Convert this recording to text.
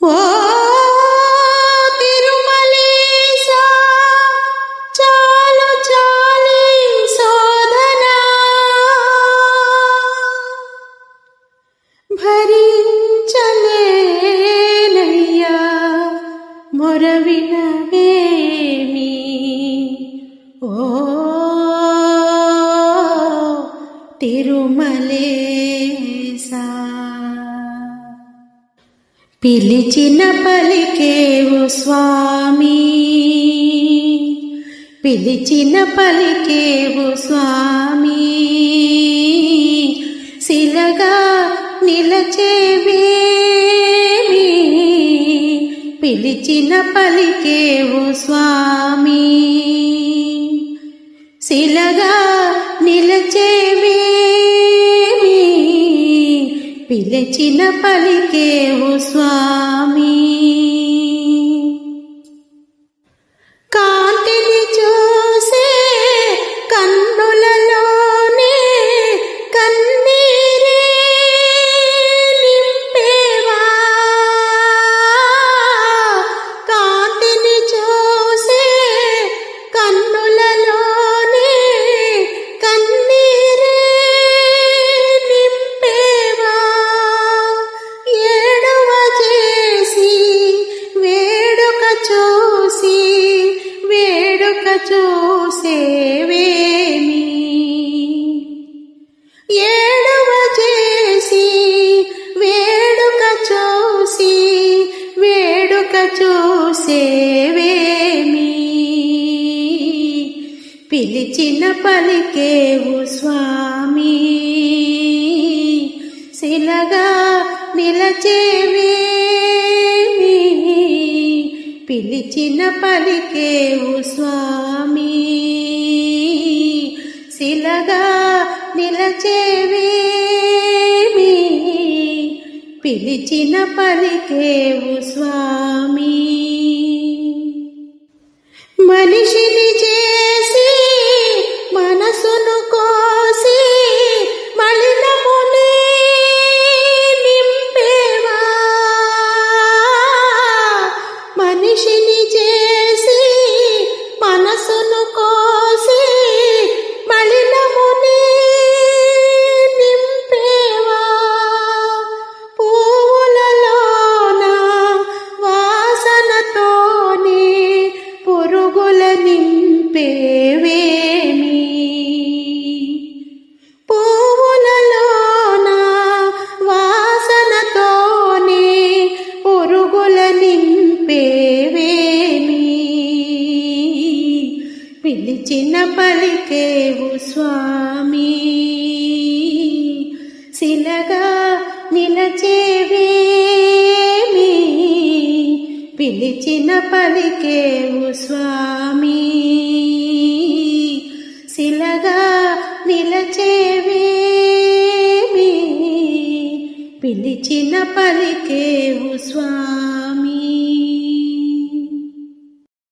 ఓ తిరుమలేశా చాలు చాలి శోధనా భరించలేనయ్యా మొరవినవేమి ఓ తిరుమలేశా పిలిచిన పలికేవు స్వామి. పిలిచిన పలికేవు స్వామి. శిలగా నిలచేవేమి? పిలిచిన పలికేవు స్వామి. శిలగా పిలిచిన పలికేవు స్వామి చూసేవేమి? ఏడవ చేసి వేడుక చూసి వేడుక చూసేవేమి? పిలిచిన పలికేవు స్వామి. శిలగా నిలచేవి పిలిచిన పలికేవు స్వామి. శిలగా నిలచేవేమి? పిలిచిన పలికేవు స్వామి. మనిషిని పిలిచిన పలికేవు స్వామి. శిలగా నిలచేవేమి? పిలిచిన పలికేవు స్వామి. శిలగా నిలచేవేమి? పిలిచిన పలికేవు స్వామి.